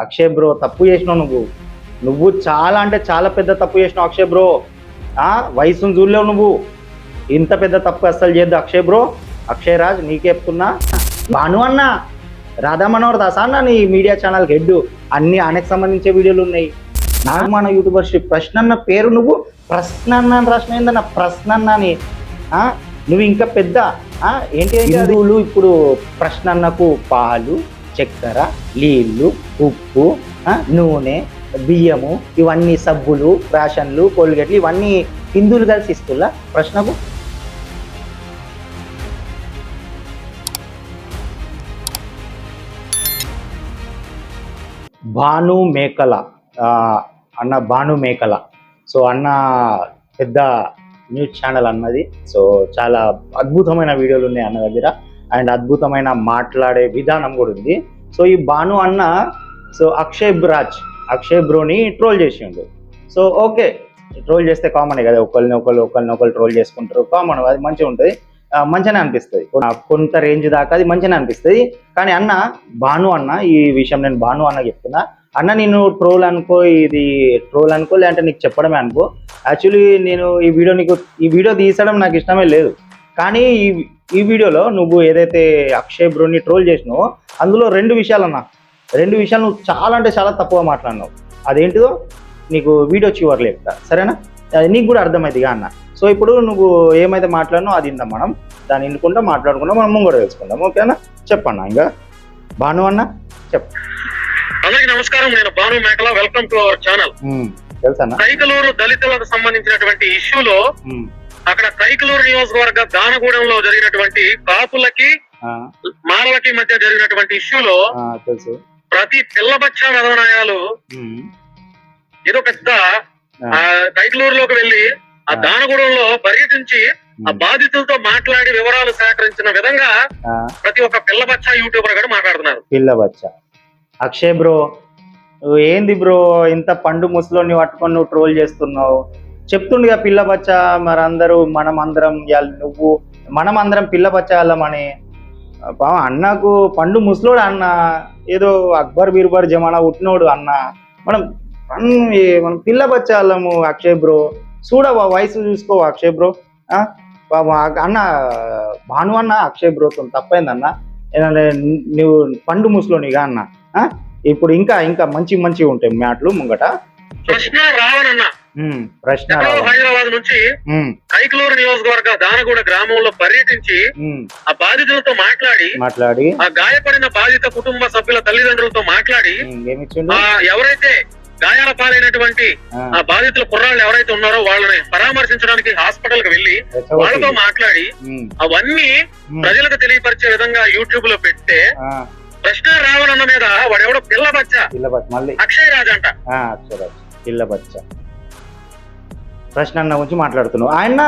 Akshay bro తప్పు చేసినావు నువ్వు. నువ్వు చాలా అంటే చాలా పెద్ద తప్పు చేసినావు అక్షయ్ బ్రో. ఆ వయసును చూడలేవు నువ్వు. ఇంత పెద్ద తప్పు అస్సలు చేయొద్దు అక్షయ్ బ్రో. అక్షయ్ రాజ్ నీకే చెప్తున్నా. భాను అన్న రాధా మనోహర్ దాస్ అన్న నీ మీడియా ఛానల్ హెడ్. అన్ని ఆయనకు సంబంధించే వీడియోలు ఉన్నాయి. నాగమాన మన యూట్యూబర్ శ్రీ ప్రశ్న అన్న పేరు నువ్వు. ప్రశ్న అన్న అని రాసిన ఏందన్న? ప్రశ్న అన్న అని ఆ, నువ్వు ఇంకా పెద్ద. ఆ, ఏంటి హిందువులు ఇప్పుడు ప్రశ్న అన్నకు పాలు. చక్కెర నీళ్ళు ఉప్పు నూనె బియ్యము ఇవన్నీ సబ్బులు రేషన్లు కోల్గేట్లు ఇవన్నీ హిందువులు కలిసి ఇస్తుల్లా ప్రశ్నకు? భాను మేకల అన్న భాను మేకల. సో అన్న పెద్ద న్యూస్ ఛానల్ అన్నది. సో చాలా అద్భుతమైన వీడియోలు ఉన్నాయి అన్న దగ్గర. అండ్ అద్భుతమైన మాట్లాడే విధానం కూడా ఉంది. సో ఈ భాను అన్న సో అక్షయ్ బ్రాజ్ అక్షయ్ బ్రోని ట్రోల్ చేసిండు. సో ఓకే ట్రోల్ చేస్తే కామనే కదా ఒకరిని ఒకరు ఒకరిని ఒకరు ట్రోల్ చేసుకుంటారు కామన్ అది మంచిగా ఉంటుంది. మంచిగానే అనిపిస్తుంది. కొంత రేంజ్ దాకా అది మంచిగానే అనిపిస్తుంది. కానీ అన్న భాను అన్న ఈ విషయం నేను భాను అన్న చెప్తున్నా. అన్న నేను ట్రోల్ అనుకో ఇది ట్రోల్ అనుకో లేదంటే నీకు చెప్పడమే అనుకో. యాక్చువల్లీ నేను ఈ వీడియో నీకు ఈ వీడియో తీసడం నాకు ఇష్టమే లేదు. కానీ ఈ ఈ వీడియోలో నువ్వు ఏదైతే అక్షయ్ బ్రోని ట్రోల్ చేసినావో అందులో రెండు విషయాలు అన్న రెండు విషయాలు నువ్వు చాలా అంటే చాలా తప్పుగా మాట్లాడినావు. అదేంటిదో నీకు వీడియో చివరి చెప్తా సరేనా? అది నీకు కూడా అర్థమైంది అన్న. సో ఇప్పుడు నువ్వు ఏమైతే మాట్లాడినావు అది ఇందాం మనం దాన్ని ఎన్నుకుంటా మాట్లాడుకుంటాం మనం ముంగడ తెలుసుకుందాం. ఓకేనా? చెప్పన్నా ఇంకా? భాను అన్న చెప్పు. అందరికి నమస్కారం. నేను Bhanu Mekala. Welcome to our channel. తెలుసన్నా Kaikaluru దళితులకు సంబంధించినటువంటి ఇష్యూలో అక్కడ కైకలూరు నియోజకవర్గ దానగూడెంలో జరిగినటువంటి కాపులకి మారలకి మధ్య జరిగినటువంటి ఇష్యూలో ప్రతి పిల్లబచ్చ విధవనాయాలు ఏదో పెద్ద కైకలూరులోకి వెళ్ళి ఆ దానగూడెంలో పర్యటించి ఆ బాధితులతో మాట్లాడి వివరాలు సేకరించిన విధంగా ప్రతి ఒక్క పిల్లబచ్చ యూట్యూబర్ కూడా మాట్లాడుతున్నారు. పిల్ల బచ్చ. అక్షయ్ బ్రో ఏంది బ్రో ఇంత పండు ముసలోని పట్టుకొని నువ్వు ట్రోల్ చేస్తున్నావు? చెప్తుండగా పిల్లబచ్చ మరి అందరూ మనం అందరం నువ్వు మనం అందరం పిల్ల బచ్చ అన్నకు పండు ముసలోడు అన్న ఏదో అక్బర్ బీర్బర్ జమానా పుట్టినోడు అన్న. మనం అన్- మనం పిల్ల అక్షయ్ బ్రో. చూడవా వయసు చూసుకో అక్షయ్ బ్రో. ఆ? అన్న భాను అన్న అక్షయ్ బ్రోతో తప్పైందన్న ఏంటంటే నువ్వు పండు ముసలోనిగా అన్న. ఆ? ఇప్పుడు ఇంకా ఇంకా మంచి మంచి ఉంటాయి మ్యాట్లు ముంగట. హైదరాబాద్ నుంచి కైకలూరు నియోజకవర్గ దానగూడ గ్రామంలో పర్యటించి ఆ బాధితులతో మాట్లాడి మాట్లాడి. ఆ గాయపడిన బాధిత కుటుంబ సభ్యుల తల్లిదండ్రులతో మాట్లాడి ఎవరైతే గాయాల పాలైనటువంటి ఆ, బాధితుల కుర్రాళ్ళు ఎవరైతే ఉన్నారో వాళ్ళని పరామర్శించడానికి హాస్పిటల్కి వెళ్ళి రెచ్చగొట్టి. వాళ్ళతో మాట్లాడి అవన్నీ ప్రజలకు తెలియపరిచే విధంగా యూట్యూబ్లో పెడితే ప్రశ్న రావణన్న మీద వాడెవడో పిల్ల బచ్చ అక్షయ్ రాజ్ అంట పిల్ల బచ్చ ప్రశ్న అన్న గురించి మాట్లాడుతున్నావు. ఆయన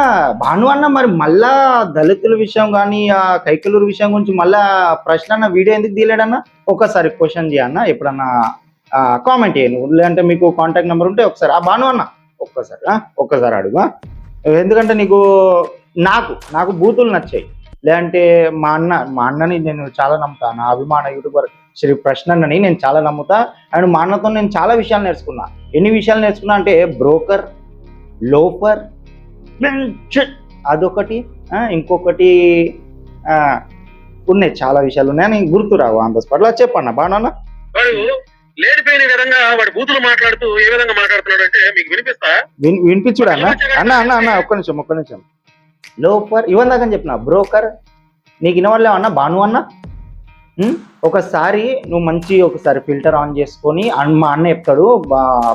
భాను అన్న మరి మళ్ళా దళితుల విషయం కానీ ఆ కైకలూరు విషయం గురించి మళ్ళా ప్రశ్న అన్న వీడియో ఎందుకు తీయలేడన్న? ఒక్కసారి క్వశ్చన్ చేయన్న ఎప్పుడన్నా కామెంట్ చేయను లేదంటే మీకు కాంటాక్ట్ నెంబర్ ఉంటే ఒకసారి ఆ భాను అన్న ఒక్కసారి ఒక్కసారి అడుగు ఎందుకంటే నీకు నాకు నాకు బూతులు నచ్చాయి. లేదంటే మా అన్న మా అన్నని నేను చాలా నమ్ముతా నా అభిమాన యూట్యూబర్ శ్రీ ప్రశ్న అన్నని నేను చాలా నమ్ముతా. అండ్ మా అన్నతో నేను చాలా విషయాలు నేర్చుకున్నా. ఎన్ని విషయాలు నేర్చుకున్నా అంటే బ్రోకర్ లోఫర్ అదొకటి ఇంకొకటి ఉన్నాయి చాలా విషయాలు ఉన్నాయి. అని గుర్తు రావు ఆన్ ద స్పాట్లో చెప్పన్న బాగున్నా వాడు లేనిపోయిన విధంగా వాడు బూతులు మాట్లాడుతూ ఏ విధంగా మాట్లాడుతున్నాడు అంటే మీకు వినిపిస్తా? విన్ వినిపించుడా అన్న అన్న అన్న అన్న ఒక్క నిమిషం ఒక్క నిమిషం. లోఫర్ ఇవన్న దాకా చెప్పిన బ్రోకర్ నీకు వినవాళ్ళే అన్న బాను అన్న? ఒకసారి నువ్వు మంచి ఒకసారి ఫిల్టర్ ఆన్ చేసుకొని మా అన్న చెప్తాడు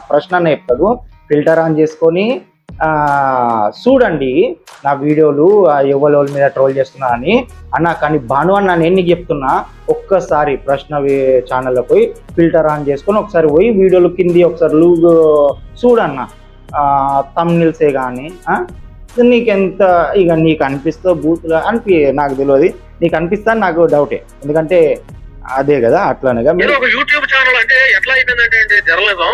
ప్రశ్న అన్న చెప్తాడు ఫిల్టర్ ఆన్ చేసుకొని చూడండి నా వీడియోలు ఆ, ఎవరి మీద ట్రోల్ చేస్తున్నా అని. అన్న కానీ భాను అన్న నేను నీకు చెప్తున్నా ఒక్కసారి ప్రశ్న ఛానల్లో పోయి ఫిల్టర్ ఆన్ చేసుకొని ఒకసారి పోయి వీడియోలు కింది ఒకసారి లూగ్ చూడన్న. తమ్నిల్సే కానీ నీకెంత ఇక నీకు అనిపిస్తా బూత్ అనిపి నాకు తెలియదు నీకు అనిపిస్తా నాకు డౌటే ఎందుకంటే అదే కదా అట్లానేగా మీరు ఒక యూట్యూబ్ ఛానల్ అంటే ఎట్లా అయిపోయిందంటే అంటే జర్నలిజం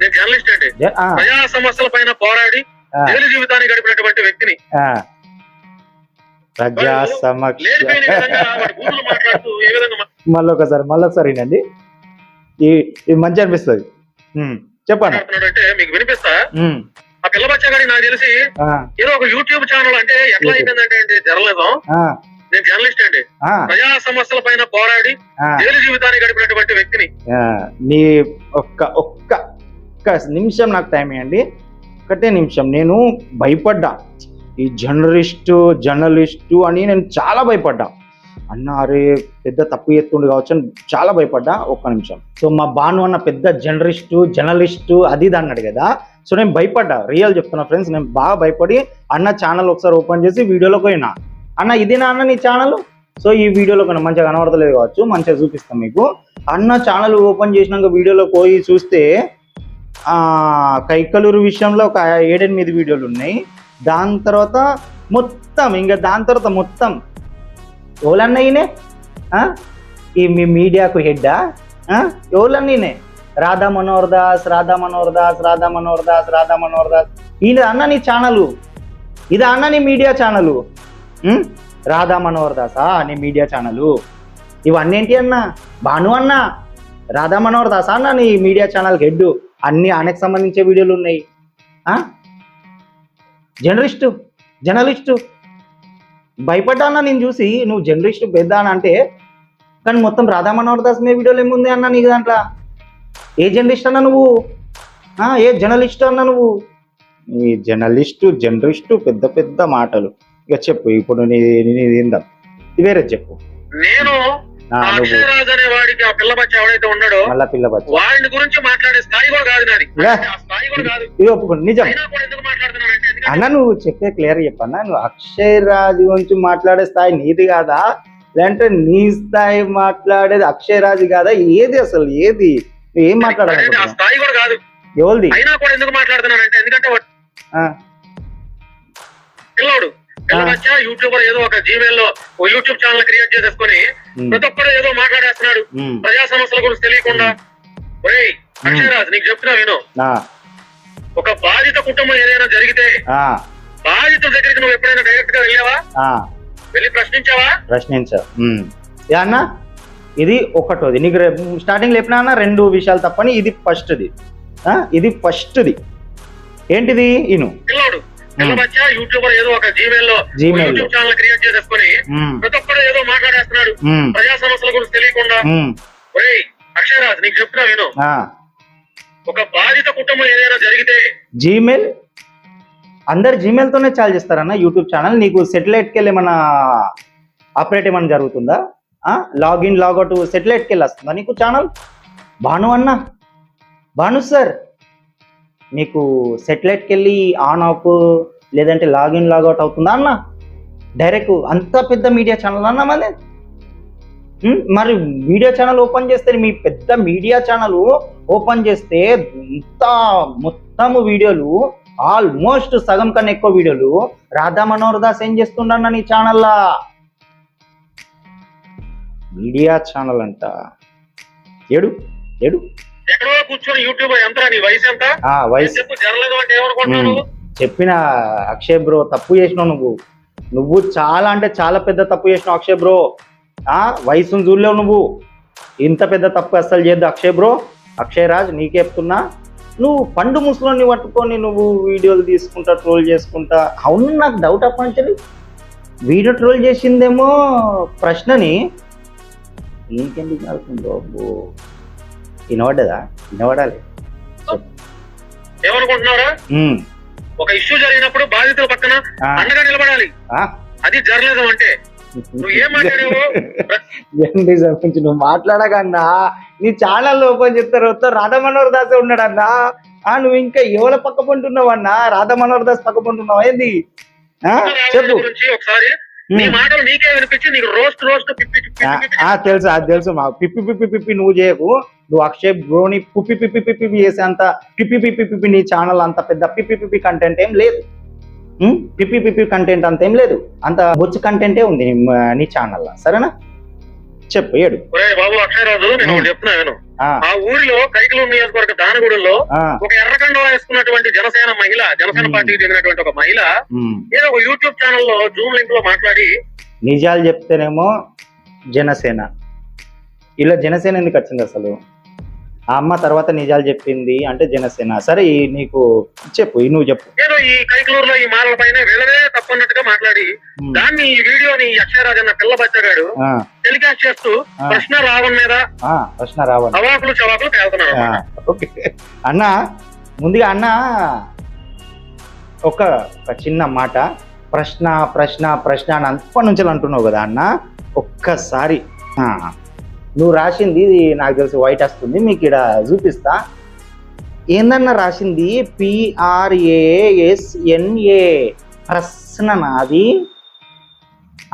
నేను జర్నలిస్ట్ అండి. ఆ, ప్రజా సమస్యల పైన పోరాడి. జైలు జీవితాన్ని గడిపినటువంటి వ్యక్తిని. ప్రజా సమక్ష లేనిపోయిన విధంగా వాడు బూతులు మాట్లాడుతూ ఏ విధంగా మా- మళ్ళీ ఒకసారి మళ్ళీ ఒకసారి వినండి ఈ ఇది మంచి అనిపిస్తుంది. చెప్పండి. మాట్లాడుతున్నాడంటే మీకు వినిపిస్తా? ఆ పిల్ల బచ్చా గారి నాకు తెలిసి ఏదో ఒక యూట్యూబ్ ఛానల్ అంటే ఎట్లా అయిపోయిందంటే అండి జర్నలిజం నేను జర్నలిస్ట్ అండి. ప్రజా సమస్యల పైన పోరాడి. జైలు జీవితాన్ని గడిపినటువంటి వ్యక్తిని. నీ ఒక్క ఒక్క ఒక్క నిమిషం నాకు టైం ఇవ్వండి. ఒకటే నిమిషం. నేను భయపడ్డా. ఈ జర్నలిస్టు జర్నలిస్టు అని నేను చాలా భయపడ్డా. అన్న అరే పెద్ద తప్పు ఎత్తుండు కావచ్చు అని చాలా భయపడ్డా. ఒక్క నిమిషం. సో మా బాను అన్న పెద్ద జర్నలిస్టు జర్నలిస్టు అది ఇది అన్నాడు కదా. సో నేను భయపడ్డా. రియల్ చెప్తున్నా ఫ్రెండ్స్ నేను బాగా భయపడి అన్న ఛానల్ ఒకసారి ఓపెన్ చేసి వీడియోలోకి పోయినా. అన్న ఇదేనా అన్న నీ ఛానల్ సో ఈ వీడియోలో కొంచెం మంచిగా కనబడతలేదు కావచ్చు మంచిగా చూపిస్తాం మీకు. అన్న ఛానల్ ఓపెన్ చేసినాక వీడియోలో పోయి చూస్తే కైకలూరు విషయంలో ఒక ఏడెనిమిది వీడియోలు ఉన్నాయి. దాని తర్వాత మొత్తం ఇంకా దాని తర్వాత మొత్తం ఎవరన్నా ఈయనే? ఈ మీ మీడియాకు హెడ్డా? ఎవరన్నా ఈయనే? రాధా మనోహర్ దాస్ రాధా మనోహర్ దాస్ రాధా మనోహర్ దాస్ రాధా మనోహర్ దాస్. ఈయన అన్న నీ ఛానలు ఇది అన్న నీ మీడియా ఛానలు రాధా మనోహర్ దాసా నీ మీడియా ఛానలు. ఇవన్నీ ఏంటి అన్న? భాను అన్న. రాధా మనోహర్ దాసా అన్న నీ మీడియా ఛానల్ హెడ్. అన్ని ఆయనకు సంబంధించే వీడియోలు ఉన్నాయి. Journalist journalist. భయపడ్డా అన్న నేను చూసి? నువ్వు జర్నలిస్టు పెద్ద అని అంటే? కానీ మొత్తం రాధా మనోహర్ దాస్ మీ వీడియోలు ఏముంది అన్న నీకు దాంట్లో? ఏ జర్నలిస్ట్ అన్న నువ్వు? ఏ జర్నలిస్ట్ అన్న నువ్వు? ఈ జర్నలిస్టు జర్నలిస్టు పెద్ద పెద్ద మాటలు. ఇక చెప్పు ఇప్పుడు నీ నీ ఏందా వేరే చెప్పు. నేను అనే వాడికి ఆ పిల్ల బచ్చ ఎవడైతే ఉన్నాడో మళ్ళా పిల్ల బచ్చ వాడిని గురించి మాట్లాడే స్థాయి కూడా కాదు నాది. స్థాయి కూడా కాదు. ఇది ఒప్పుకోండి నిజం. అన్న నువ్వు చెప్పే క్లియర్ చెప్పన్నా నువ్వు అక్షయ్ రాజ్ గురించి మాట్లాడే స్థాయి నీది కాదా? లేదంటే నీ స్థాయి మాట్లాడేది అక్షయ్ రాజ్ కాదా? ఏది అసలు? ఏది? నువ్వు ఏం మాట్లాడాలనుకుంటున్నావు స్థాయి కూడా కాదు. ఎవరిది? అయినా కూడా ఎందుకు మాట్లాడుతున్నానంటే ఎందుకంటే పిల్లోడు. పిల్లబచ్చ యూట్యూబర్ ఏదో ఒక జీమెయిల్లో ఓ యూట్యూబ్ ఛానల్ క్రియేట్ చేసేసుకొని ప్రతి ఒక్కరు ఏదో మాట్లాడేస్తున్నాడు. ప్రజా సమస్యల గురించి తెలియకుండా. ఒరేయ్ అక్షయ్ రాజ్ నీకు చెప్తున్నా విను. ఆ, ఒక బాధిత కుటుంబం ఏదైనా జరిగితే ఆ, బాధితుల దగ్గరికి నువ్వు ఎప్పుడైనా డైరెక్ట్గా వెళ్ళావా వెళ్ళి ప్రశ్నించావా? ప్రశ్నించా. అన్న? ఇది ఒకటోది. నీకు స్టార్టింగ్ చెప్పినా అన్న రెండు విషయాలు తప్పని ఇది ఫస్ట్ది ఇది ఫస్ట్ది ఏంటిది? ఇను. పిల్లోడు. పిల్లబచ్చ యూట్యూబర్ ఏదో ఒక జీమెయిల్లో. యూట్యూబ్ ఛానల్ క్రియేట్ చేసేసుకొని ప్రతి ఒక్కరు ఏదో మాట్లాడేస్తున్నాడు. ప్రజా సమస్యల గురించి తెలియకుండా. ఒరేయ్ అక్షయ్ రాజ్ నీకు చెప్తున్నా ఆ. ఒక బాధిత కుటుంబం ఏదైనా జరిగితే జీమెయిల్ అందరు జీమెయిల్తోనే చాలు చేస్తారన్న యూట్యూబ్ ఛానల్ నీకు సెటిలైట్కి వెళ్ళి ఏమన్నా ఆపరేట్ ఏమైనా జరుగుతుందా? లాగిన్ లాగౌట్ సెటిలైట్కి వెళ్ళి వస్తుందా నీకు ఛానల్ భాను అన్న. భాను సార్ మీకు సెటిలైట్కి వెళ్ళి ఆన్ ఆఫ్ లేదంటే లాగిన్ లాగౌట్ అవుతుందా అన్న? డైరెక్ట్ అంత పెద్ద మీడియా ఛానల్ అన్న మరి? మరి మీడియా ఛానల్ ఓపెన్ చేస్తే మీ పెద్ద మీడియా ఛానల్ ఓపెన్ చేస్తే ఇంత మొత్తము వీడియోలు ఆల్మోస్ట్ సగం కన్నా ఎక్కువ వీడియోలు రాధా మనోహర్ దాస్ ఏం చేస్తుండన్న నీ ఛానల్లా మీడియా ఛానల్ అంట. ఏడు? ఏడు? ఎక్కడో కూర్చొని యూట్యూబ్ నీ వయసు ఎంత? వయసు. చెప్పు అంటే ఏమనుకుంటున్నావు చెప్పిన అక్షయ్ బ్రో తప్పు చేసినావు నువ్వు. నువ్వు చాలా అంటే చాలా పెద్ద తప్పు చేసినావు అక్షయ్ బ్రో. ఆ వయసును చూడలేవు నువ్వు. ఇంత పెద్ద తప్పు అస్సలు చేయొద్దు అక్షయ్ బ్రో. అక్షయ్ రాజ్ నీకే చెప్తున్నా. నువ్వు పండు ముసలోని పట్టుకొని నువ్వు వీడియోలు తీసుకుంటా ట్రోల్ చేసుకుంటా. అవును నాకు డౌట్ అప్పటి వీడియో ట్రోల్ చేసిందేమో ప్రశ్నని. ఇంకెందుకు నడుతుందో అబ్బో ఏమనుకుంటున్నారా ఉమ్, ఒక ఇష్యూ జరిగినప్పుడు బాధితుల పక్కన అండగా నిలబడాలి. అది జర్నలిజం అంటే. జర్నలిజం గురించి నువ్వు మాట్లాడకన్నా. నీ ఛానల్ ఓపెన్ చెప్తారు వస్తా రాధా మనోహర్ దాస్ ఉన్నాడన్నా. ఆ నువ్వు ఇంకా ఎవరి పక్క పంటున్నావు అన్నా రాధా మనోహర్ దాస్ పక్క పంటున్నావు? ఏంది? చెప్పు. ఒకసారి. నీ. మాటలు నీకే వినిపించి నీకు రోస్ట్ రోస్ట్ పిప్పి తెలుసు అది తెలుసు మా పిప్పి పిప్పి పిప్పి నువ్వు చేయకు. నువ్వు అక్షయ్ బ్రోని పుప్పి పిప్పి పిప్పి పిప్పి చేసే అంత పిప్పి పిప్పి పిప్పి నీ ఛానల్ అంత పెద్ద పిప్పి పిప్పి కంటెంట్ ఏం లేదు. పిప్పి పిప్పి కంటెంట్ అంత ఏం లేదు. అంత బొచ్చు కంటెంటే ఉంది నీ ఛానల్లో సరేనా? చెప్పు ఏడు. బాబు అక్షయ్ రాజు నేను ఒకటి చెప్తున్నా విను. ఆ, ఊరిలో కైకలూరు నియోజకవర్గ దానగూడెంలో ఒక ఎర్రకండ వేసుకున్నటువంటి జనసేన మహిళ జనసేన. పార్టీకి చెందినటువంటి ఒక మహిళ. ఏదో ఒక యూట్యూబ్ ఛానల్లో జూమ్ లింక్లో మాట్లాడి నిజాలు చెప్తేనేమో జనసేన. ఇలా జనసేన ఎందుకు వచ్చింది అసలు? ఆ అమ్మ తర్వాత నిజాలు చెప్పింది అంటే జనసేన. సరే ఈ నీకు చెప్పు ఈ నువ్వు చెప్పు. ఏదో ఈ కైకలూరులో ఈ మాలల పైన వీళ్ళదే తప్పన్నట్టుగా మాట్లాడి. దాన్ని ఈ వీడియోని అక్షయరాజ్ అన్న పిల్ల బచ్చగాడు ఆ, టెలికాస్ట్ చేస్తూ ఆ. ప్రశ్న రావణ్ మీద ఆ, ప్రశ్న రావాలి అవాకులు చవాకులు ఆ, ఓకే. అన్న ముందుగా అన్న ఒక ఒక చిన్న మాట. ప్రశ్న ప్రశ్న ప్రశ్న అని అప్పటి నుంచి అంటున్నావు కదా అన్న. ఒక్కసారి ఆ, నువ్వు రాసింది ఇది నాకు తెలిసి వైట్ వస్తుంది మీకు ఇక్కడ చూపిస్తా. ఏందన్న రాసింది? పిఆర్ఏఎస్ఎన్ఏ ప్రశ్న నాది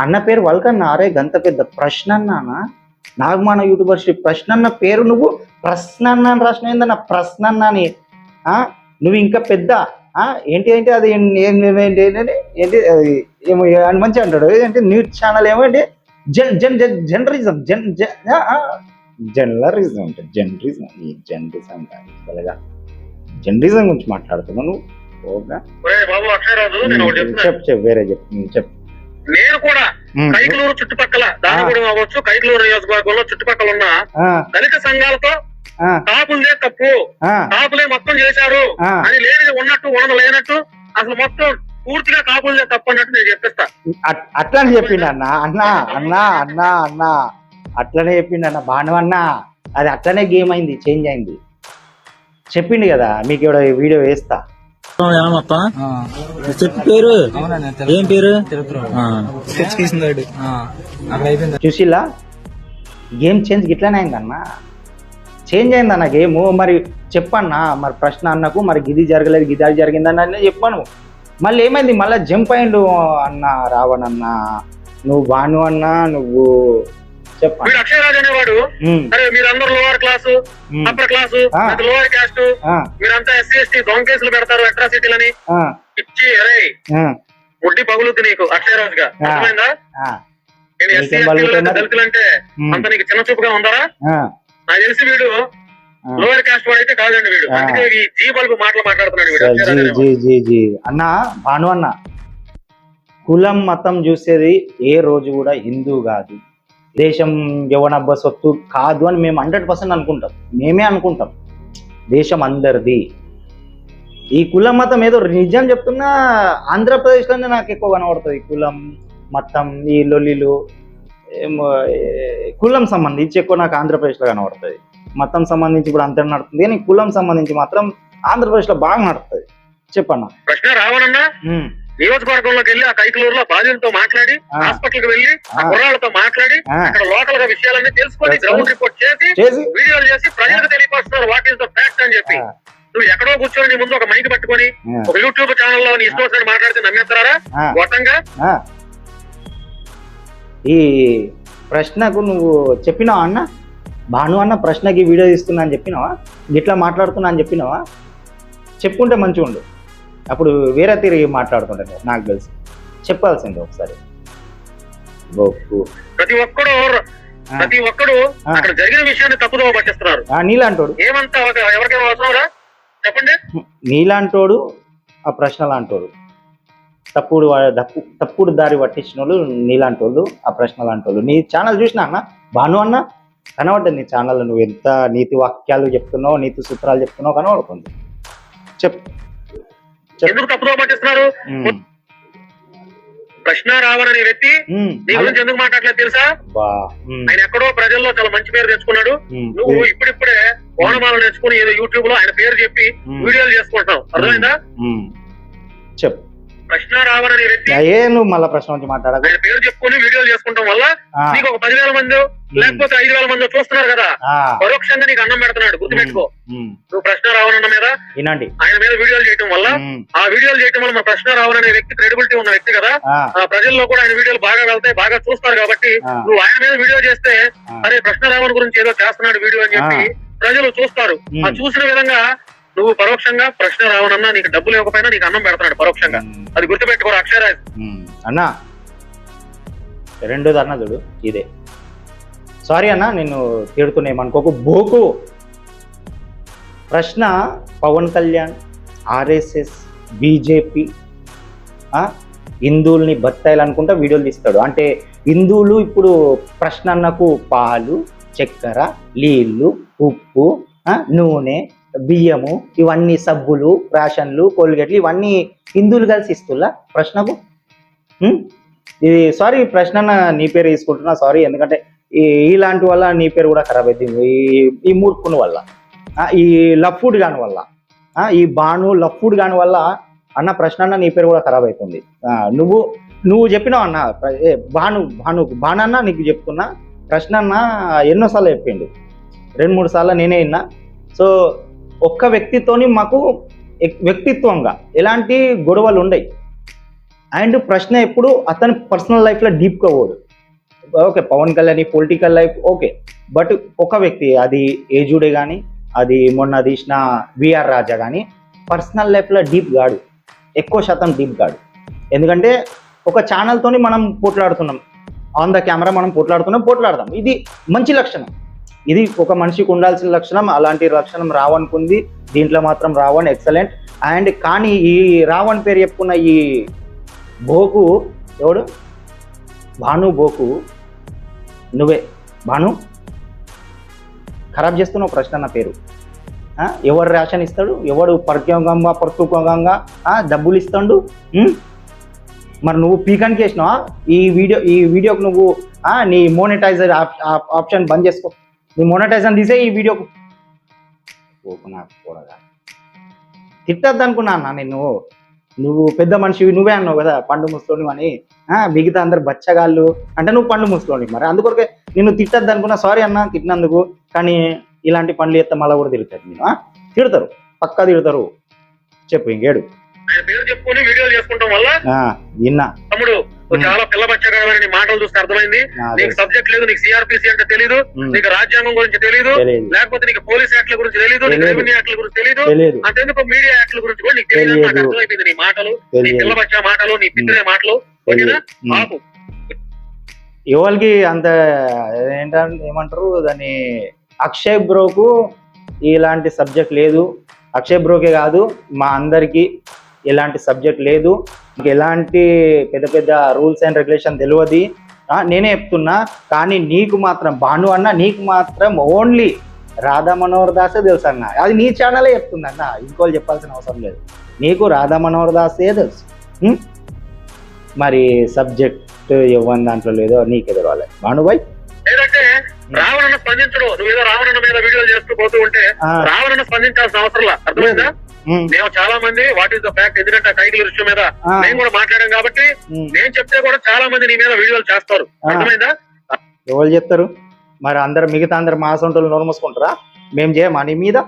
అన్న పేరు వల్కన్న అరే గంత పెద్ద ప్రశ్న అన్నానా నాగమాన యూట్యూబర్ శ్రీ ప్రశ్న అన్న పేరు నువ్వు? ప్రశ్న అన్న అని రాసిన ఏందన్న? ప్రశ్న అన్నాని నువ్వు ఇంకా పెద్ద. ఏంటి ఏంటి అది ఏంటి ఏంటి ఏంటి అది ఏమో అని మంచిగా అంటాడు. ఏంటి న్యూస్ ఛానల్ ఏమో అంటే జన్ జన్ జన్ జనరిజం జన్ జనరిజం అంటే జనరిజం ఈ జనరిజం కాదు జనరిజం గురించి మాట్లాడుతున్నావు నువ్వు? ఓకే చెప్పు చెప్పు వేరే చెప్పు చెప్పు. నేను కూడా. కైకలూరు చుట్టుపక్కల దానగూడెం అవ్వచ్చు కైకలూరు నియోజకవర్గంలో చుట్టుపక్కల ఉన్న దళిత సంఘాలతో ఆ, కాపులదే తప్పు. ఆ, కాపులే మొత్తం చేశారు. అని లేనిది ఉన్నట్టు ఉన్నది లేనట్టు అసలు మొత్తం పూర్తిగా కాపులదే తప్పు అన్నట్టు నేను చెప్పిస్తా. అట్- అట్లనే చెప్పిండు అన్న అన్న అన్న అన్న అన్న. అట్లనే చెప్పిండు అన్న బాను అన్న. అది అట్లనే గేమ్ అయింది చేంజ్ అయింది. చెప్పిండు కదా మీకు ఇక్కడ వీడియో వేస్తా. చెప్పు పేరు? ఏం పేరు? చూసిలా గేమ్ చేంజ్ ఇట్లనే అయిందన్న చేంజ్ అయిందన్న గేమ్. మరి చెప్పన్నా మరి ప్రశ్న అన్నకు మరి గిది జరగలేదు గిది అది జరిగిందని అన్నీ చెప్పాను. మళ్ళీ ఏమైంది? మళ్ళీ జంప్ అయిండు అన్న రావణ్ అన్న. నువ్వు బాను అన్న నువ్వు చెప్ప వీడు అక్షయరాజ్ అనేవాడు. సరే మీరందరూ lower class upper class. Lower caste మీరంతా ఎస్సీ ఎస్టీ దొంగ కేసులు పెడతారు అట్రాసిటీలని. ఇచ్చి అరే ముడ్డి పగులుద్ది నీకు అక్షయరాజ్గా. అర్థమైందా? నేను ఎస్సీ నీకేం పగులుతుంది మరి? దళితులు అంటే అంత నీకు చిన్న చూపుగా ఉందరా నాకు తెలిసి వీడు లోవర్ క్యాస్ట్ వాడు అయితే కాదండి వీడు. అందుకే ఈ జీ బల్బు మాటలు మాట్లాడుతున్నాడు వీడు. జీ. జీ జీ అన్న భాను అన్న. కులం మతం చూసేది ఏ రోజు కూడా హిందూ కాదు. దేశం యవనబ్బ సొత్తు కాదు అని మేము హండ్రెడ్ పర్సెంట్ అనుకుంటాం. మేమే అనుకుంటాం. దేశం అందరిది. ఈ కులం మతం ఏదో నిజం చెప్తున్నా ఆంధ్రప్రదేశ్లోనే నాకు ఎక్కువ కనబడుతుంది. కులం మతం ఈ లొల్లిలు కులం సంబంధించి ఎక్కువ నాకు ఆంధ్రప్రదేశ్లో కనబడుతుంది. మతం సంబంధించి ఇప్పుడు అంతే నడుతుంది. కానీ కులం సంబంధించి మాత్రం ఆంధ్రప్రదేశ్లో బాగా నడుస్తుంది చెప్పన్న? ప్రశ్న రావణన్నా నియోజకవర్గంలోకి వెళ్ళి ఆ కైకలూరులో బాధ్యులతో మాట్లాడి. హాస్పిటల్కి వెళ్ళి ఆ. కుర్రాళ్ళతో మాట్లాడి. అక్కడ లోకల్గా విషయాలన్నీ తెలుసుకొని. గ్రౌండ్ రిపోర్ట్ చేసి వీడియోలు చేసి ప్రజలకు తెలియపరుస్తున్నారు. వాట్ ఈస్ ద ఫ్యాక్ట్ అని చెప్పి. నువ్వు ఎక్కడో కూర్చొని నీ ముందు ఒక మైక్ పట్టుకొని ఒక యూట్యూబ్ ఛానల్లో నీ ఇష్టం వచ్చినట్టు మాట్లాడితే నమ్మేస్తారా? గొట్టంగా. ఈ ప్రశ్నకు నువ్వు చెప్పినావా అన్న? భాను అన్న ప్రశ్నకి వీడియో తీస్తున్నా అని చెప్పినావా? గిట్లా మాట్లాడుతున్నా అని చెప్పినావా? చెప్పుకుంటే మంచిగా ఉండు. అప్పుడు వేరే తిరిగి మాట్లాడుతుంటే నాకు తెలిసి. చెప్పాల్సింది ఒకసారి. ప్రతి ఒక్కడు. ప్రతి ఒక్కడు. అక్కడ జరిగిన విషయాన్ని తప్పుదోవ పట్టిస్తున్నారు. నీలాంటోడు. ఏమంతా ఎవరికైనా అవసరంరా చెప్పండి. నీలాంటోడు ఆ ప్రశ్న లాంటోడు. తప్పుడు తప్పు తప్పుడు దారి పట్టించిన వాళ్ళు నీలాంటోళ్ళు ఆ ప్రశ్న లాంటోళ్ళు. నీ ఛానల్ చూసినా అన్న? భాను అన్న? కనబడ్డది నీ ఛానల్ నువ్వు ఎంత నీతి వాక్యాలు చెప్తున్నావు నీతి సూత్రాలు చెప్తున్నావు కనబడుతుంది. చెప్ చెప్ ఎందుకు తప్పుదోవ పట్టిస్తున్నారు? రావణ్ అనే వ్యక్తి. నీ గురించి ఎందుకు మాట్లాడలేదు తెలుసా. ఆయన ఎక్కడో ప్రజల్లో చాలా మంచి పేరు తెచ్చుకున్నాడు. నువ్వు ఇప్పుడిప్పుడే ఓనమాలు నేర్చుకుని ఏదో యూట్యూబ్లో ఆయన పేరు చెప్పి. వీడియోలు చేసుకుంటావు అర్థమైందా. చెప్పు. ప్రశ్న అనే వ్యక్తి ఏ నువ్వు మళ్ళా ప్రశ్న నుంచి మాట్లాడకు ఆయన పేరు చెప్పుకొని వీడియోలు చేసుకుంటాం వల్ల ఆ. నీకు ఒక పదివేల మంది లేకపోతే ఐదు వేల మంది చూస్తున్నారు కదా ఆ. పరోక్షంగా నీకు అన్నం పెడుతున్నాడు గుర్తుపెట్టుకో ఉమ్. నువ్వు ప్రశ్న రావణ్ మీద వినండి ఆయన మీద వీడియోలు చేయటం వల్ల ఉమ్. ఆ వీడియోలు చేయటం వల్ల మన ప్రశ్న రావణ్ అనే వ్యక్తి క్రెడిబిలిటీ ఉన్న వ్యక్తి కదా ఆ. ఆ ప్రజల్లో కూడా ఆయన వీడియోలు బాగా వెళ్తాయి బాగా చూస్తారు కాబట్టి ఆ. నువ్వు ఆయన మీద వీడియో చేస్తే ఆ. అరే కృష్ణ రావణ్ గురించి ఏదో చేస్తున్నాడు వీడియో అని చెప్పి ప్రజలు చూస్తారు. ఆ చూసిన విధంగా నువ్వు పరోక్షంగా ప్రశ్న రావణ్ అన్న నీకు డబ్బులు ఇవ్వకపోయినా నీకు అన్నం పెడుతున్నాడు పరోక్షంగా. అది గుర్తుపెట్టుకోరు అక్షరాజ్ అన్నా రెండోది అన్న చూడు ఇదే. సారీ అన్న నేను తిడుతున్నా ఏమనుకోకు బోకు. ప్రశ్న పవన్ కళ్యాణ్ ఆర్ఎస్ఎస్ బీజేపీ హిందువుల్ని బత్తాయిలు అనుకుంటా వీడియోలు తీస్తాడు. అంటే హిందువులు ఇప్పుడు ప్రశ్న అన్నకు పాలు చక్కెర నీళ్ళు ఉప్పు నూనె బియ్యము ఇవన్నీ సబ్బులు రేషన్లు కోల్గేట్లు ఇవన్నీ హిందువులు కలిసి ఇస్తుల్లా? ప్రశ్నకు? ఇది సారీ ప్రశ్న నీ పేరు తీసుకుంటున్నా సారీ. ఎందుకంటే ఈ ఇలాంటి వల్ల నీ పేరు కూడా ఖరాబ్ అవుతుంది ఈ ఈ మూర్ఖుని వల్ల. ఈ లఫ్ఫుడ్ గాని వల్ల. ఈ బాను లఫ్ఫుడ్ గాని వల్ల అన్న ప్రశ్న అన్న నీ పేరు కూడా ఖరాబ్ అవుతుంది నువ్వు నువ్వు చెప్పినావు అన్న భాను భాను భానన్న నీకు చెప్తున్నా ప్రశ్న అన్న ఎన్నోసార్లు చెప్పిండు. రెండు మూడు సార్లు నేనే విన్నా. సో ఒక్క వ్యక్తితోని మాకు ఎక్- వ్యక్తిత్వంగా ఎలాంటి గొడవలు ఉండయి అండ్ ప్రశ్న ఎప్పుడు అతని పర్సనల్ లైఫ్లో డీప్గా పోడు okay Pawan Kalyan political life okay. But ఒక వ్యక్తి అది ఏజుడే కానీ అది మొన్న తీసిన విఆర్ రాజా కానీ పర్సనల్ లైఫ్లో డీప్ గాడు. ఎక్కువ శాతం డీప్ గాడు. ఎందుకంటే ఒక ఛానల్తోని మనం పోట్లాడుతున్నాం. ఆన్ ద కెమెరా మనం పోట్లాడుతున్నాం పోట్లాడదాం. ఇది మంచి లక్షణం. ఇది ఒక మనిషికి ఉండాల్సిన లక్షణం అలాంటి లక్షణం రావణ్కుంది. దీంట్లో మాత్రం రావణ్ ఎక్సలెంట్. అండ్ కానీ ఈ రావణ్ పేరు చెప్పుకున్న ఈ భోకు ఎవడు? భాను బోకు. నువ్వే. భాను. ఖరాబ్ చేస్తున్నావు ప్రశ్న నా పేరు. ఎవడు ఎవరు రేషన్ ఇస్తాడు? ఎవడు పర్కంగా పర్తుకోగంగా డబ్బులు ఇస్తాడు? మరి నువ్వు పీకానికి వేసినావా? ఈ వీడియో ఈ వీడియోకి నువ్వు నీ మోనిటైజర్ ఆప్షన్ బంద్ చేసుకో. నీ మోనిటైజర్ తీసే ఈ వీడియోకు ఓపు నాకు కూడగా తిట్టద్దు అనుకున్నా అన్న నేను. నువ్వు పెద్ద మనిషివి నువ్వే అన్నావు కదా పండు ముసలోని అని. ఆ, మిగతా అందరు బచ్చగాళ్ళు. అంటే నువ్వు పండు ముసలోని మరి. అందుకొరకే నిన్ను తిట్టద్దు అనుకున్నా సారీ అన్న తిట్టినందుకు. కానీ ఇలాంటి పనులు ఎత్తే మళ్ళీ కూడా తిరుగుతారు నేను తిడతారు పక్కా తిడతారు. చెప్పు ఇంకేడు. ఆయన పేరు చెప్పుకొని వీడియోలు చేసుకుంటాం వల్ల విన్నా. తమ్ముడు చాలా పిల్ల బచ్చగాడని నీ మాటలు చూస్తే అర్థమైంది. నీకు సబ్జెక్ట్ లేదు నీకు సిఆర్పిసి అంటే తెలీదు నీకు రాజ్యాంగం గురించి తెలీదు తెలియదు లేకపోతే నీకు పోలీస్ యాక్ట్ల గురించి తెలీదు నీకు. రెవెన్యూ యాక్ట్ల గురించి తెలీదు. తెలియదు అంతెందుకు మీడియా యాక్ట్ల గురించి కూడా నీకు తెలియదు నాకు. అర్థమైపోయింది నీ మాటలు నీ పిల్ల బచ్చ మాటలు నీ పిత్రే మాటలు. ఓకేనా? ఎవరికి అంత ఏంటంటే ఏమంటారు దాన్ని అక్షయ్ బ్రోకు ఇలాంటి సబ్జెక్ట్ లేదు. అక్షయ్ బ్రోకే కాదు మా అందరికి ఎలాంటి సబ్జెక్ట్ లేదు. ఎలాంటి పెద్ద పెద్ద రూల్స్ అండ్ రెగ్యులేషన్ తెలియదు నేనే చెప్తున్నా కానీ నీకు మాత్రం భాను అన్న నీకు మాత్రం ఓన్లీ రాధా మనోహర్ దాసే తెలుసు అన్న. అది నీ ఛానలే చెప్తుంది అన్న. ఇంకోళ్ళు చెప్పాల్సిన అవసరం లేదు. నీకు రాధా మనోహర్ దాసే తెలుసు? మరి సబ్జెక్ట్ ఇవ్వని దాంట్లో లేదో నీకే తెలవాలి. భానుబాయ్ లేదంటే రావణను స్పందించడు నువ్వేదో రావణన్న మీద వీడియోలు చేస్తూ పోతూ ఉంటే. రావణను స్పందించాల్సిన అవసరం లా. అర్థమైందా? ఉం, మేము. చాలా మంది వాట్ ఈస్ ద ఫ్యాక్ట్ ఎందుకంటే కైకిల విషయం మీద. మేము కూడా మాట్లాడాం కాబట్టి. నేను చెప్తే కూడా చాలా మంది నీ మీద వీడియోలు చేస్తారు. అర్థమైందా? ఎవరు చెప్తారు? మరి అందరు మిగతా అందరు మా సొంటలు నోరు మూసుకుంటారా? మేము చేయమా నీ మీద?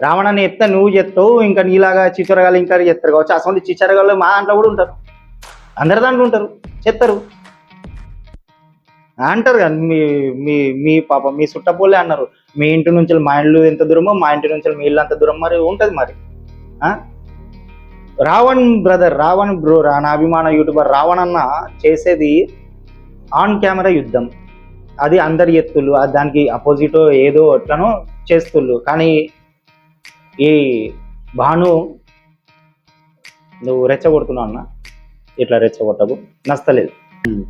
రావణని చెప్తే నువ్వు చెప్తావు ఇంకా నీలాగా చిచ్చరగాలు ఇంకా చెప్తారు కావచ్చు. అసలు చిచ్చరగాళ్ళు మా దాంట్లో కూడా ఉంటారు. అందరి దాంట్లో ఉంటారు. చెప్తారు అంటారు కదా మీ మీ మీ పాప మీ చుట్టపోలే అన్నారు. మీ ఇంటి నుంచి మా ఇల్లు ఎంత దూరమో మా ఇంటి నుంచి మీ ఇల్లు అంత దూరం మరి ఉంటుంది మరి. ఆ? రావణ్ బ్రదర్ రావణ్ బ్రో రా నా అభిమాన యూట్యూబర్ రావణ్ అన్న చేసేది ఆన్ కెమెరా యుద్ధం. అది అందరి ఎత్తులు దానికి అపోజిట్ ఏదో ఎట్లనో చేస్తుళ్ళు. కానీ ఈ భాను నువ్వు రెచ్చగొడుతున్నావు అన్న. ఇట్లా రెచ్చగొట్టదు నస్తలేదు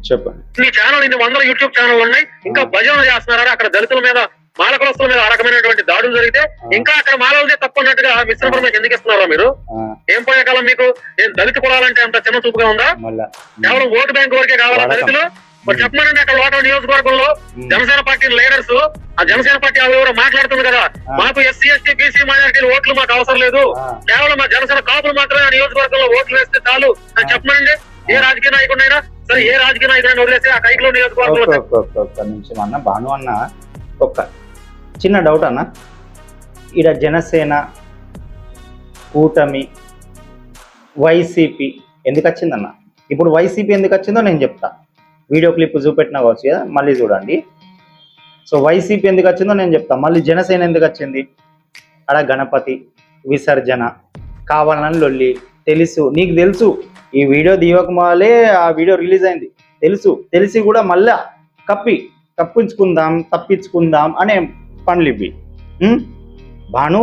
చెప్పండి. నీ ఛానల్ ఇన్ని వందల యూట్యూబ్ ఛానల్ ఉన్నాయి. ఇంకా భజన చేస్తున్నారా అక్కడ దళితుల మీద మాలకులస్తుల మీద ఆ రకమైనటువంటి దాడులు జరిగితే ఇంకా అక్కడ మాలవులదే తప్పన్నట్టుగా మిశ్రమం ఎందుకు ఇస్తున్నారా మీరు? ఏం పోయే కాలం మీకు? ఏం దళిత కులాలంటే అంత చిన్న చూపుగా ఉందా? కేవలం ఓటు బ్యాంక్ వరకే కావాలా. దళితులు? మరి చెప్పమనండి అక్కడ ఓటర్ నియోజకవర్గంలో జనసేన పార్టీ లీడర్స్ ఆ జనసేన పార్టీ ఎవరు మాట్లాడుతుంది కదా. మాకు ఎస్సీ ఎస్టీ బీసీ మైనారిటీలు ఓట్లు మాకు అవసరం లేదు. కేవలం మా జనసేన కాపులు మాత్రమే ఆ నియోజకవర్గంలో ఓట్లు వేస్తే చాలు. అని చెప్పమనండి. ఏ రాజకీయ నాయకుడైనా సరే ఏ రాజకీయ వదిలేసి ఆ కైకిలో నియోజకవర్గంలో ఒక్క నిమిషం అన్న. భాను అన్న ఒక్క చిన్న డౌట్ అన్న. ఈడ జనసేన కూటమి వైసీపీ ఎందుకు వచ్చిందన్న ఇప్పుడు వైసీపీ ఎందుకు వచ్చిందో నేను చెప్తా. వీడియో క్లిప్ చూపెట్టినా కావచ్చు కదా మళ్ళీ చూడండి. సో వైసీపీ ఎందుకు వచ్చిందో నేను చెప్తా. మళ్ళీ జనసేన ఎందుకు వచ్చింది? ఆడ గణపతి విసర్జన కావాలని లొల్లి తెలుసు నీకు తెలుసు. ఈ వీడియో తీయకమాలే ఆ వీడియో రిలీజ్ అయింది. తెలుసు. తెలిసి కూడా మళ్ళా కప్పి తప్పించుకుందాం తప్పించుకుందాం అనే పనులు ఇవి? భాను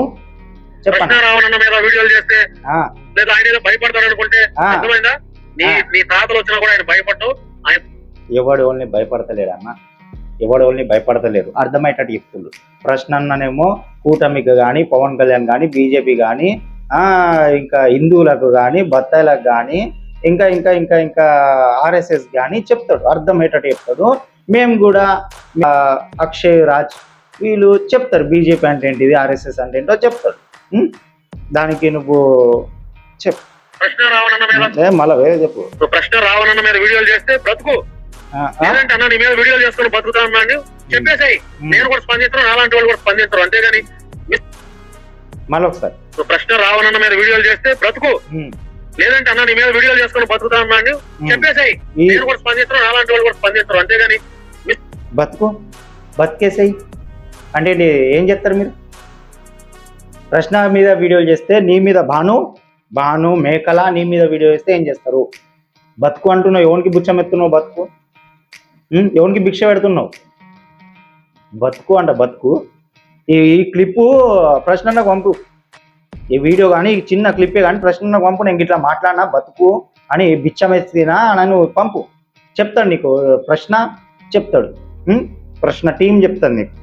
చెప్పండి. కృష్ణారావణ మీద వీడియోలు చేస్తే ఆ, లేదా ఆయన ఏదో భయపడతాడు అనుకుంటే ఆ. అర్థమైందా? నీ ఆ. నీ తాతలు వచ్చినా కూడా ఆయన భయపడ్డావు ఆయన ఎవడు వాళ్ళని భయపడతలేడు అన్న. ఎవడు వాళ్ళని భయపడతలేరు అర్థమయ్యేటట్టు చెప్తుండ్రు ప్రశ్న అన్ననేమో కూటమికి కానీ పవన్ కళ్యాణ్ కానీ బీజేపీ కానీ ఇంకా హిందువులకు కానీ బత్తాయిలకు కానీ ఇంకా ఇంకా ఇంకా ఇంకా ఆర్ఎస్ఎస్ కానీ చెప్తాడు అర్థమయ్యేటట్టు చెప్తాడు. మేము కూడా అక్షయ్ రాజ్ వీళ్ళు చెప్తారు బీజేపీ అంటే ఏంటిది ఆర్ఎస్ఎస్ అంటే ఏంటో చెప్తారు? దానికి నువ్వు చెప్పు. ప్రశ్న మళ్ళా వేరే చెప్పు. ప్రశ్న రావణన్న మీద వీడియోలు చేస్తే బ్రతుకు? లేదంటే అన్న నీ మీద వీడియోలు చేసుకుని బతుకుతా చెప్పేసాయి. నేను కూడా స్పందించను అలాంటి వాళ్ళు కూడా స్పందించరు అంతేగాని మళ్ళీ ఒకసారి. నువ్వు ప్రశ్న రావణన్న మీద వీడియోలు చేస్తే బ్రతుకు. లేదంటే అన్న నీ మీద వీడియోలు చేసుకుని బతుకుతా ఉన్నాను చెప్పేసాయి. నేను కూడా స్పందించను అలాంటి వాళ్ళు కూడా స్పందించరు అంతేగాని బతుకు బతికేసాయి. అంటే? ఏం చేస్తారు మీరు? ప్రశ్న మీద వీడియోలు చేస్తే నీ మీద భాను భాను మేకల నీ మీద వీడియో చేస్తే ఏం చేస్తారు? బతుకు అంటున్నావు ఎవరికి బుచ్చం ఎత్తున్నావు బతుకు? ఎవరికి భిక్ష పెడుతున్నావు? బతుకు అంట బతుకు. ఈ క్లిప్పు ప్రశ్న నాకు పంపు. ఈ వీడియో కానీ ఈ చిన్న క్లిప్పే కానీ ప్రశ్న నాకు పంపు నేను ఇట్లా మాట్లాడినా బతుకు అని బిచ్చం ఎత్తినా నన్ను పంపు. చెప్తాడు నీకు ప్రశ్న చెప్తాడు? ప్రశ్న టీం చెప్తాను నీకు.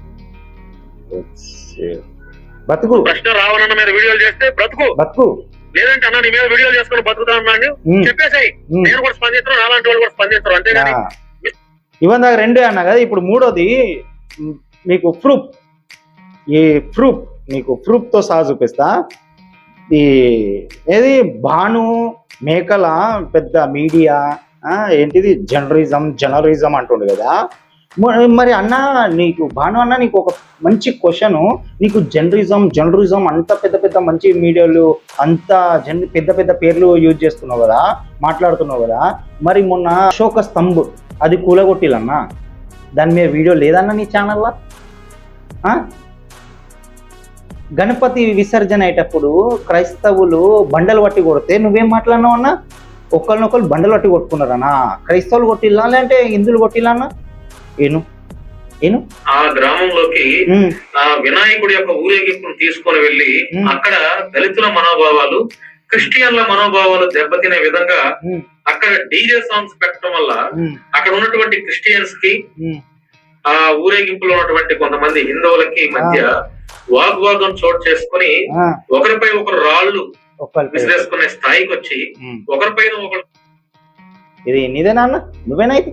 బతుకు. ప్రశ్న రావణన్న మీద వీడియోలు చేస్తే బ్రతుకు బతుకు. లేదంటే అన్న నీ మీద వీడియోలు చేసుకుని బతుకుతా ఉన్నాను. చెప్పేసాయి. నేను కూడా స్పందించను అలాంటి వాళ్ళు కూడా స్పందించరు అంతేగాని ఇవన్న దాకా రెండే అన్నా కదా ఇప్పుడు మూడోది మీకు ప్రూఫ్. ఈ ప్రూఫ్ మీకు ప్రూఫ్తో సహా చూపిస్తా. ఈ ఏది? భాను మేకల పెద్ద మీడియా ఏంటిది? జర్నలిజం జర్నలిజం అంటుండు కదా. మరి అన్న నీకు భాను అన్న నీకు ఒక మంచి క్వశ్చన్. నీకు జర్నలిజం జర్నలిజం అంత పెద్ద పెద్ద మంచి మీడియాలు అంత జన్ పెద్ద పెద్ద పేర్లు యూజ్ చేస్తున్నావు కదా మాట్లాడుతున్నావు కదా. మరి మొన్న అశోక స్తంభ్ అది కూలగొట్టిలన్నా. దాని మీద వీడియో లేదన్నా నీ ఛానల్లో? గణపతి విసర్జన అయ్యేటప్పుడు క్రైస్తవులు బండలు పట్టి కొడితే నువ్వేం మాట్లాడినావు అన్నా? ఒకరినొకరు బండలు పట్టి కొట్టుకున్నారన్నా క్రైస్తవులు కొట్టిల్లా లేదంటే హిందువులు కొట్టిల్లా అన్నా? ఏను? ఏను? ఆ గ్రామంలోకి ఆ వినాయకుడి యొక్క ఊరేగింపును తీసుకొని ఉమ్. అక్కడ దళితుల మనోభావాలు క్రిస్టియన్ల మనోభావాలు దెబ్బతినే విధంగా అక్కడ డీజే సాంగ్స్ పెట్టడం వల్ల అక్కడ ఉన్నటువంటి క్రిస్టియన్స్కి. ఆ ఊరేగింపులో ఉన్నటువంటి కొంతమంది హిందువులకి మధ్య వాగ్వాదం చోటు చేసుకుని ఒకరిపై ఒకరు రాళ్ళు. విసిరేసుకునే స్థాయికి వచ్చి ఉమ్. ఒకరిపైన ఒకరు ఇది నీదేనా అన్న నువ్వేనా ఇది?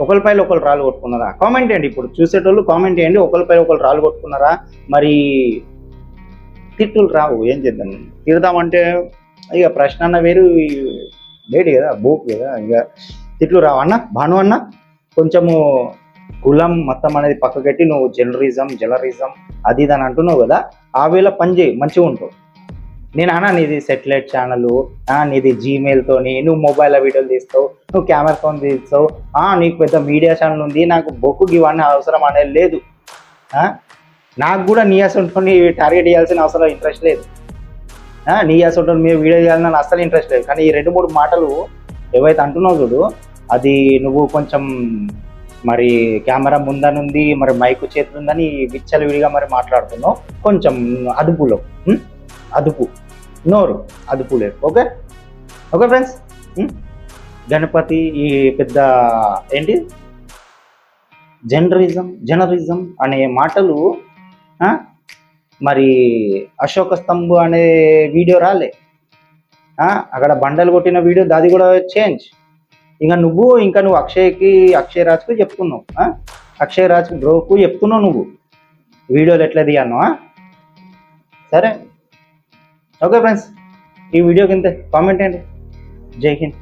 ఒకరిపై ఒకరు రాళ్ళు కొట్టుకున్నారా? కామెంట్ చేయండి ఇప్పుడు. చూసేటోళ్ళు కామెంట్ చేయండి. ఒకరిపై ఒకరు రాళ్ళు కొట్టుకున్నారా? మరి తిట్టులు రావు. ఏం చేద్దాం? తిడదామంటే ఇక ప్రశ్న అన్న వేరు లేడీ కదా బూక్ కదా. ఇక తిట్లు రావు. అన్న భాను అన్న కొంచెము కులం మతం అనేది పక్కకెట్టి నువ్వు జర్నలిజం జర్నలిజం అది ఇది అని అంటున్నావు కదా ఆ వేళ పని చేయి మంచిగా ఉంటావు. నేను అన్నా నీది సెటిలైట్ ఛానల్ నీది జీమెయిల్తోని నువ్వు మొబైల్లో వీడియోలు తీస్తావు నువ్వు కెమెరా ఫోన్ తీస్తావు ఆ, నీకు పెద్ద మీడియా ఛానల్ ఉంది నాకు బొక్కు ఇవన్నీ అవసరం అనేది లేదు. నాకు కూడా నీ అసంటోని టార్గెట్ చేయాల్సిన అవసరం ఇంట్రెస్ట్ లేదు. నీ అసంటోని మీరు వీడియో చేయాలని అసలు ఇంట్రెస్ట్ లేదు. కానీ ఈ రెండు మూడు మాటలు ఏవైతే అంటున్నావు చూడు అది నువ్వు కొంచెం మరి కెమెరా ముందనుంది మరి మైకు చేతులు ఉందని విచ్చలవిడిగా మరి మాట్లాడుతున్నావు. కొంచెం అదుపులో అదుపు నోరు అదుపు లేదు. ఓకే? Okay friends? గణపతి ఈ పెద్ద ఏంటి? జర్నలిజం జర్నలిజం అనే మాటలు మరి అశోక స్తంభు అనే వీడియో రాలే. అక్కడ బండలు కొట్టిన వీడియో దాది కూడా చేంజ్. ఇంకా నువ్వు ఇంకా నువ్వు అక్షయ్కి అక్షయ్ రాజ్కు చెప్పుకున్నావు అక్షయ్ రాజ్ బ్రోకు చెప్పుకున్నావు నువ్వు. వీడియోలు ఎట్లా తీయను సరే. ఓకే ఫ్రెండ్స్ ఈ వీడియో కింద కామెంట్ ఏంటి జై హింద్.